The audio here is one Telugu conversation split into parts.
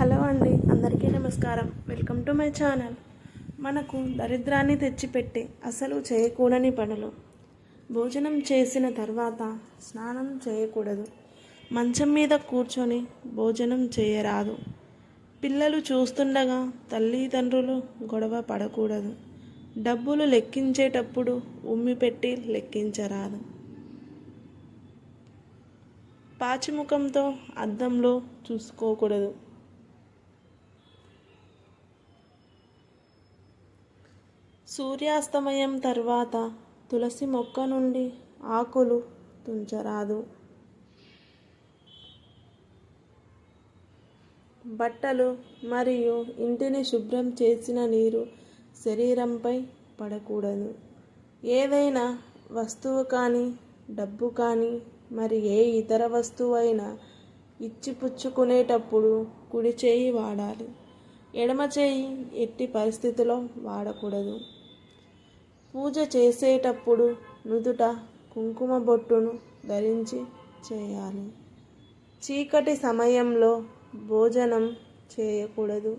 హలో అండి అందరికీ నమస్కారం. Welcome to my channel. మనకు దరిద్రాన్ని తెచ్చిపెట్టి అసలు చేయకూడని పనులు. భోజనం చేసిన తర్వాత స్నానం చేయకూడదు. మంచం మీద కూర్చొని భోజనం చేయరాదు. పిల్లలు చూస్తుండగా తల్లిదండ్రులు గొడవ పడకూడదు. డబ్బులు లెక్కించేటప్పుడు ఉమ్మి పెట్టి లెక్కించరాదు. పాచిముఖంతో అద్దంలో చూసుకోకూడదు. సూర్యాస్తమయం తర్వాత తులసి మొక్క నుండి ఆకులు తుంచరాదు. బట్టలు మరియు ఇంటిని శుభ్రం చేసిన నీరు శరీరంపై పడకూడదు. ఏదైనా వస్తువు కానీ డబ్బు కానీ మరి ఏ ఇతర వస్తువు అయినా ఇచ్చిపుచ్చుకునేటప్పుడు కుడి చేయి వాడాలి. ఎడమ చేయి ఎట్టి పరిస్థితిలో వాడకూడదు. పూజ చేసేటప్పుడు నుదుట కుంకుమ బొట్టును ధరించి చేయాలి. చీకటి సమయంలో భోజనం చేయకూడదు.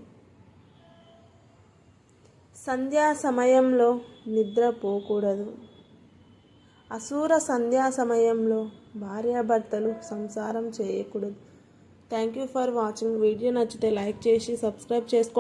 సంధ్యా సమయంలో నిద్రపోకూడదు అసూర సంధ్యా సమయంలో భార్యాభర్తలు సంసారం చేయకూడదు. Thank you for watching video నచ్చితే లైక్ చేసి సబ్స్క్రైబ్ చేసుకోండి.